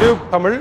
Tube Tamil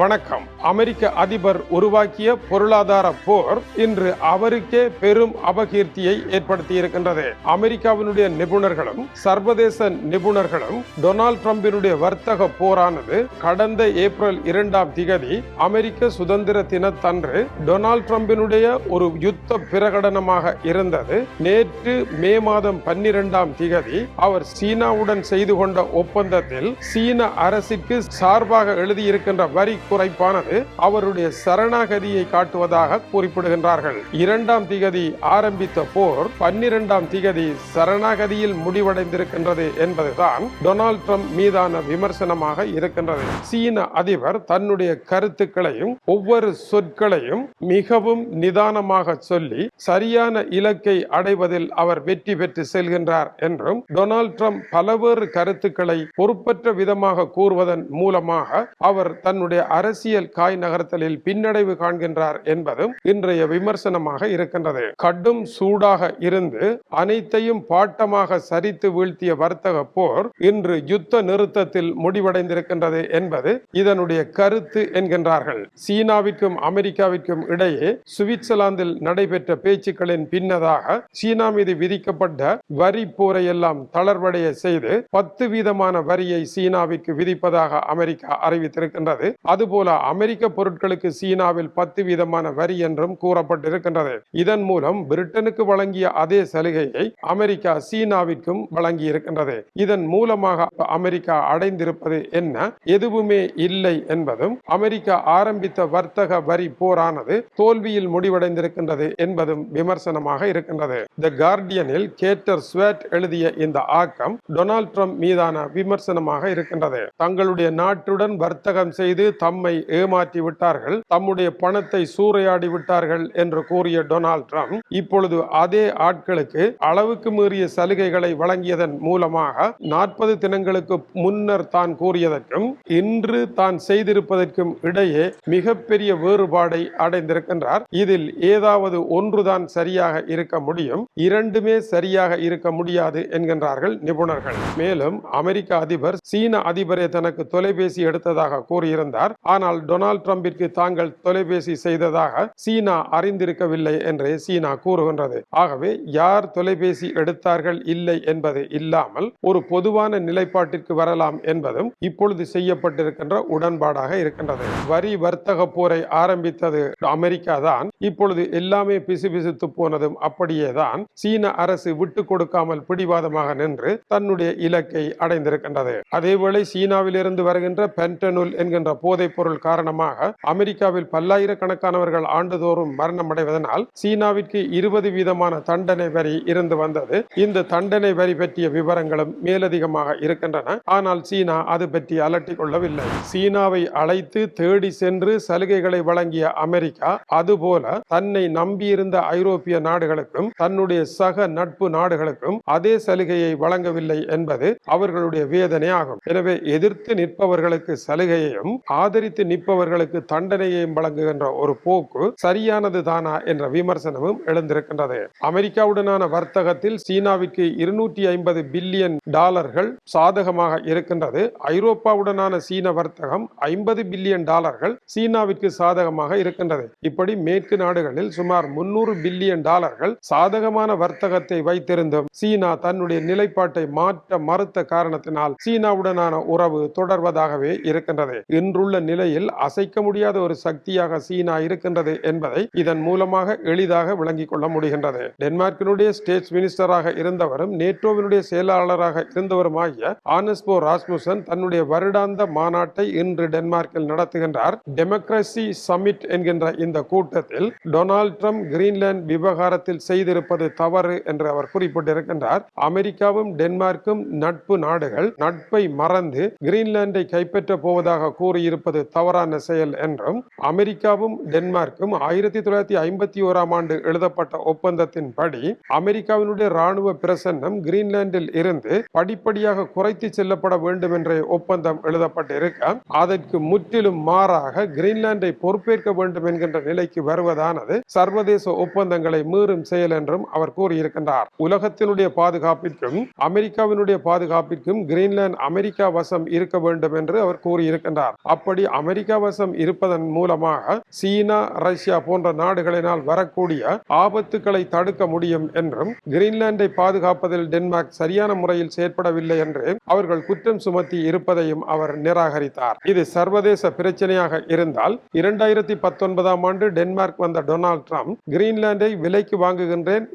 வணக்கம். அமெரிக்க அதிபர் உருவாக்கிய பொருளாதார போர் இன்று அவருக்கே பெரும் அபகீர்த்தியை ஏற்படுத்தி இருக்கின்றது அமெரிக்காவினுடைய நிபுணர்களும் சர்வதேச நிபுணர்களும் டொனால்ட் ட்ரம்பினுடைய வர்த்தக போரானது கடந்த ஏப்ரல் இரண்டாம் திகதி அமெரிக்க சுதந்திர தினத்தன்று டொனால்ட் ட்ரம்பினுடைய ஒரு யுத்த பிரகடனமாக இருந்தது. நேற்று மே மாதம் பன்னிரெண்டாம் திகதி அவர் சீனாவுடன் செய்து கொண்ட ஒப்பந்தத்தில் சீன அரசிற்கு சார்பாக எழுதியிருக்கின்ற வரி குறைப்பானது. அவருடைய சரணாகதியை காட்டுவதாக குறிப்பிடுகின்றார்கள். இரண்டாம் திகதி ஆரம்பித்த போர் பன்னிரண்டாம் திகதி சரணாகதியில் முடிவடைந்திருக்கின்றது என்பதுதான் டொனால்ட் ட்ரம்ப் மீதான விமர்சனமாக இருக்கின்றது. சீன அதிபர் தன்னுடைய கருத்துக்களையும் ஒவ்வொரு சொற்களையும் மிகவும் நிதானமாக சொல்லி சரியான இலக்கை அடைவதில் அவர் வெற்றி பெற்று செல்கின்றார் என்றும் டொனால்ட் ட்ரம்ப் பலவேறு கருத்துக்களை பொறுப்பற்ற விதமாக கூறுவதன் மூலமாக அவர் தன்னுடைய அரசியல் காய் நகர்த்தலில் பின்னடைவு காண்கின்றார் என்பதும் இன்றைய விமர்சனமாக இருக்கின்றது. கடும் சூடாக இருந்து அனைத்தையும் பாட்டமாக சரித்து வீழ்த்திய வர்த்தக போர் இன்று யுத்த நிறுத்தத்தில் முடிவடைந்திருக்கின்றது என்பது இதனுடைய கருத்து என்கின்றார்கள். சீனாவிற்கும் அமெரிக்காவிற்கும் இடையே சுவிட்சர்லாந்தில் நடைபெற்ற பேச்சுக்களின் பின்னதாக சீனா மீது விதிக்கப்பட்ட வரி போரை எல்லாம் தளர்வடைய செய்து பத்து வீதமான வரியை சீனாவிற்கு விதிப்பதாக அமெரிக்கா அறிவித்திருக்கின்றது. அதுபோல அமெரிக்க பொருட்களுக்கு சீனாவில் பத்து வீதமான வரி என்றும் கூறப்பட்டிருக்கின்றது. இதன் மூலம் பிரிட்டனுக்கு வழங்கிய அதே சலுகையை அமெரிக்கா சீனாவிற்கும் வழங்கி இருக்கின்றது இதன் மூலமாக அமெரிக்கா அடைந்திருப்பது என்ன? எதுவுமே இல்லை என்பதும் அமெரிக்கா ஆரம்பித்த வர்த்தக வரி போரானது தோல்வியில் முடிவடைந்திருக்கின்றது என்பதும் விமர்சனமாக இருக்கின்றது. த கார்டியனில் கேட்டர் ஸ்வேட் எழுதிய இந்த ஆக்கம் டொனால்ட் ட்ரம்ப் மீதான விமர்சனமாக இருக்கின்றது. தங்களுடைய நாட்டுடன் வர்த்தகம் செய்து தம்மை ஏமாற்றி விட்டார்கள் தம்முடைய பணத்தை சூறையாடி விட்டார்கள் என்று கூறிய டொனால்ட் ட்ரம்ப் இப்பொழுது அதே ஆட்களுக்கு அளவுக்கு மீறிய சலுகைகளை வழங்கியதன் மூலமாக நாற்பது தினங்களுக்கு முன்னர் தான் கூறியதற்கும் இன்று தான் செய்திருப்பதற்கும் இடையே மிகப்பெரிய வேறுபாடை அடைந்திருக்கின்றார். இதில் ஏதாவது ஒன்றுதான் சரியாக இருக்க முடியும் இரண்டுமே சரியாக இருக்க முடியாது என்கின்றார்கள் நிபுணர்கள். மேலும் அமெரிக்க அதிபர் சீன அதிபரே தனக்கு தொலைபேசி எடுத்ததாக கூறியிருந்தார். ஆனால் டொனால்ட் ட்ரம்பிற்கு தாங்கள் தொலைபேசி செய்ததாக சீனா அறிந்திருக்கவில்லை என்று சீனா கூறுகின்றது. ஆகவே யார் தொலைபேசி எடுத்தார்கள் இல்லை என்பது இல்லாமல் ஒரு பொதுவான நிலைப்பாட்டிற்கு வரலாம் என்பதும் இப்பொழுது செய்யப்பட்டிருக்கின்ற உடன்பாடாக இருக்கின்றது. வரி வர்த்தக போரை ஆரம்பித்தது அமெரிக்கா தான். இப்பொழுது எல்லாமே பிசுபிசுத்து போனதும் அப்படியே தான் சீன அரசு விட்டு கொடுக்காமல் பிடிவாதமாக நின்று தன்னுடைய இலக்கை அடைந்திருக்கின்றது. அதேவேளை சீனாவில் இருந்து வருகின்ற பென்டனுல் என்கின்ற போதை போதைப் பொருள் காரணமாக அமெரிக்காவில் பல்லாயிரக்கணக்கானவர்கள் ஆண்டுதோறும் மரணம் அடைவதனால் சீனாவிற்கு இருபது வீதமான தண்டனை வரி இருந்து வந்தது. இந்த தண்டனை வரி பற்றிய விவரங்களும் மேலதிகமாக இருக்கின்றன. ஆனால் சீனா அது பற்றி அலட்டிக் கொள்ளவில்லை. சீனாவை அழைத்து தேடி சென்று சலுகைகளை வழங்கிய அமெரிக்கா அதுபோல தன்னை நம்பியிருந்த ஐரோப்பிய நாடுகளுக்கும் தன்னுடைய சக நட்பு நாடுகளுக்கும் அதே சலுகையை வழங்கவில்லை என்பது அவர்களுடைய வேதனை ஆகும் எனவே எதிர்த்து நிற்பவர்களுக்கு சலுகையையும் ஆதரித்து நிற்பவர்களுக்கு தண்டனையையும் வழங்குகின்ற ஒரு போக்கு சரியானது தானா என்ற விமர்சனமும் எழுந்திருக்கின்றது. அமெரிக்காவுடனான வர்த்தகத்தில் சீனாவிற்கு இருநூற்றி ஐம்பது பில்லியன் டாலர்கள் சாதகமாக இருக்கின்றது. ஐரோப்பாவுடனான சீன வர்த்தகம் ஐம்பது பில்லியன் டாலர்கள் சீனாவிற்கு சாதகமாக இருக்கின்றது. இப்படி மேற்கு நாடுகளில் சுமார் முன்னூறு பில்லியன் டாலர்கள் சாதகமான வர்த்தகத்தை வைத்திருந்தும் சீனா தன்னுடைய நிலைப்பாட்டை மாற்ற மறுத்த காரணத்தினால் சீனாவுடனான உறவு தொடர்வதாகவே இருக்கின்றது. இன்றுள்ள நிலையில் அசைக்க முடியாத ஒரு சக்தியாக சீனா இருக்கின்றது என்பதை இதன் மூலமாக எளிதாக விளங்கிக் கொள்ள முடிகின்றது. டென்மார்க்கினுடைய ஸ்டேட்ஸ் மினிஸ்டராக இருந்தவரும் நேட்டோவினுடைய செயலாளராக இருந்தவருமாகிய ஆனஸ்போ ராஸ்முசன் தன்னுடைய வருடாந்த மாநாட்டை இன்று டென்மார்க்கில் நடத்துகின்றார். டெமோக்ரசி சமிட் என்கின்ற இந்த கூட்டத்தில் டொனால்ட் ட்ரம்ப் கிரீன்லாந்து விவகாரத்தில் செய்திருப்பது தவறு என்று அவர் குறிப்பிட்டிருக்கின்றார். அமெரிக்காவும் டென்மார்க்கும் நட்பு நாடுகள் நட்பை மறந்து கிரீன்லாந்தை கைப்பற்ற போவதாக கூறியிருப்பது இருப்பது தவறான செயல் என்றும் அமெரிக்காவும் டென்மார்க்கும் ஆயிரத்தி தொள்ளாயிரத்தி ஐம்பத்தி ஓராம் ஆண்டு எழுதப்பட்ட ஒப்பந்தத்தின்படி அமெரிக்காவினுடைய ராணுவ பிரசன்னம் கிரீன்லாந்தில் இருந்து படிப்படியாக குறைத்து செல்லப்பட வேண்டும் என்ற ஒப்பந்தம் எழுதப்பட்டிருக்க அதற்கு முற்றிலும் மாறாக கிரீன்லாந்தை பொறுப்பேற்க வேண்டும் என்கின்ற நிலைக்கு வருவதானது சர்வதேச ஒப்பந்தங்களை மீறும் செயல் என்றும் அவர் கூறியிருக்கின்றார். உலகத்தினுடைய பாதுகாப்பிற்கும் அமெரிக்காவினுடைய பாதுகாப்பிற்கும் கிரீன்லாந்து அமெரிக்கா வசம் இருக்க வேண்டும் என்று அவர் கூறியிருக்கின்றார். அப்படி அமெரிக்கா வசம் இருப்பதன் மூலமாக சீனா ரஷ்யா போன்ற நாடுகளினால் வரக்கூடிய ஆபத்துக்களை தடுக்க முடியும் என்றும் கிரீன்லாந்தை பாதுகாப்பதில் டென்மார்க் சரியான முறையில் செயற்படவில்லை என்று அவர்கள் குற்றம் சுமத்தி இருப்பதையும் அவர் நிராகரித்தார். இது சர்வதேச பிரச்சனையாக இருந்தால் இரண்டாயிரத்தி பத்தொன்பதாம் ஆண்டு டென்மார்க் வந்த டொனால்ட் ட்ரம்ப் கிரீன்லாந்தை விலைக்கு வாங்குகின்றேன்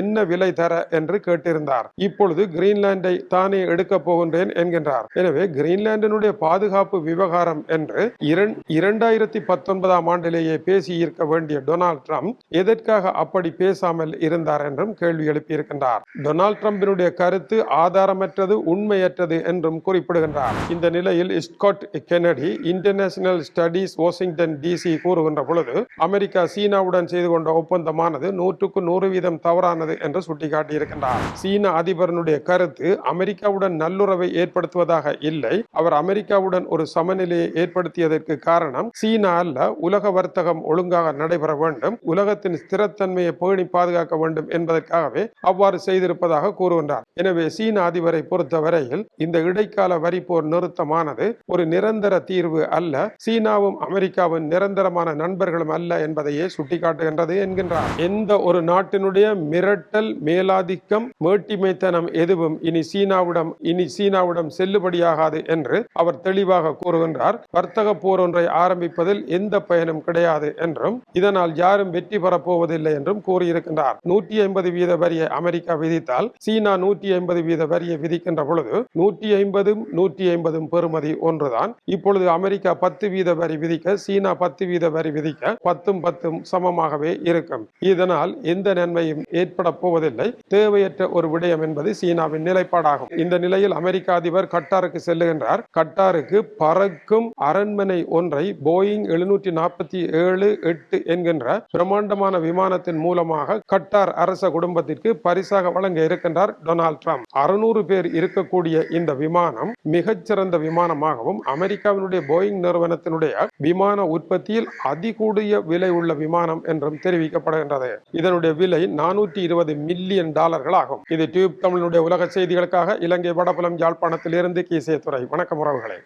என்ன விலை தர? என்று கேட்டிருந்தார். இப்பொழுது கிரீன்லாந்தை தானே எடுக்க போகின்றேன் என்கின்றார். எனவே கிரீன்லாந்தினுடைய பாதுகாப்பு விவகாரம் என்று என்று இரண்டாயிரத்தி பத்தொன்பதாம் ஆண்டிலேயே பேசி இருக்க வேண்டிய டொனால்ட் ட்ரம்ப் எதற்காக அப்படி பேசாமல் இருந்தார் என்றும் கேள்வி எழுப்பியிருக்கின்றார். டொனால்ட் ட்ரம்பினுடைய கருத்து ஆதாரமற்றது உண்மையற்றது என்றும் குறிப்பிடுகின்றார். இந்த நிலையில் Scott Kennedy international studies Washington DC கூறுகின்ற பொழுது அமெரிக்கா சீனாவுடன் செய்து கொண்ட ஒப்பந்தமானது நூற்றுக்கு நூறு வீதம் தவறானது என்று சுட்டிக்காட்டியிருக்கின்றார். சீன அதிபரனுடைய கருத்து அமெரிக்காவுடன் நல்லுறவை ஏற்படுத்துவதாக இல்லை அவர் அமெரிக்காவுடன் ஒரு சமநிலையை ஏற்படுத்தியதற்கு காரணம் சீனா அல்ல உலக வர்த்தகம் ஒழுங்காக நடைபெற வேண்டும் உலகத்தின் ஸ்திரத்தன்மையை பேணி பாதுகாக்க வேண்டும் என்பதற்காகவே அவ்வாறு செய்திருப்பதாக கூறுகின்றார். எனவே சீன அதிபரை பொறுத்தவரையில் இந்த இடைக்கால வரி போர் நிறுத்தமானது ஒரு நிரந்தர தீர்வு அல்ல சீனாவும் அமெரிக்காவும் நிரந்தரமான நண்பர்களும் அல்ல என்பதையே சுட்டிக்காட்டுகின்றது என்கின்றார். எந்த ஒரு நாட்டினுடைய மிரட்டல் மேலாதிக்கம் மேட்டிமைத்தனம் எதுவும் இனி சீனாவிடம் இனி சீனாவிடம் செல்லுபடியாகாது என்று அவர் தெளிவாக கூறுகின்றார். வர்த்தக போர் ஒன்றை ஆரம்பிப்பதில் எந்த பயனும் கிடையாது என்றும் இதனால் யாரும் வெற்றி பெறப்போவதில்லை என்றும் கூறியிருக்கின்றார். நூற்றி ஐம்பது வீத வரியை அமெரிக்கா விதித்தால் சீனா நூற்றி ஐம்பது வீத வரியை விதிக்கின்ற பொழுது நூற்றி ஐம்பதும் நூற்றி ஐம்பதும் பெறுமதி ஒன்றுதான். இப்பொழுது அமெரிக்கா பத்து வீத வரி விதிக்க சீனா பத்து வீத வரி விதிக்க பத்தும் பத்தும் சமமாகவே இருக்கும். இதனால் எந்த நன்மையும் ஏற்பட போவதில்லை. தேவையற்ற ஒரு விடயம் என்பது சீனாவின் நிலைப்பாடாகும். இந்த நிலையில் அமெரிக்க அதிபர் கட்டாருக்கு செல்லுகின்றார். கட்டாருக்கு பறக்கும் அரண்மனை ஒன்றை போயிங் எழுநூற்றி நாற்பத்தி ஏழு எட்டு என்கின்ற பிரம்மாண்டமான விமானத்தின் மூலமாக கட்டார் அரச குடும்பத்திற்கு பரிசாக வழங்க இருக்கின்றார் டொனால்ட் ட்ரம்ப். அறுநூறு பேர் இருக்கக்கூடிய இந்த விமானம் மிகச்சிறந்த விமானமாகவும் அமெரிக்காவினுடைய போயிங் நிறுவனத்தினுடைய விமான உற்பத்தியில் அதிகூடிய விலை உள்ள விமானம் என்றும் தெரிவிக்கப்படுகின்றது. இதனுடைய விலை நானூற்றி இருபது மில்லியன் டாலர்கள் ஆகும். இது டியூப் தமிழனுடைய உலக செய்திகளுக்காக இலங்கை வடபுலம் யாழ்ப்பாணத்திலிருந்து கீசே துறை. வணக்கம் உறவுகளே.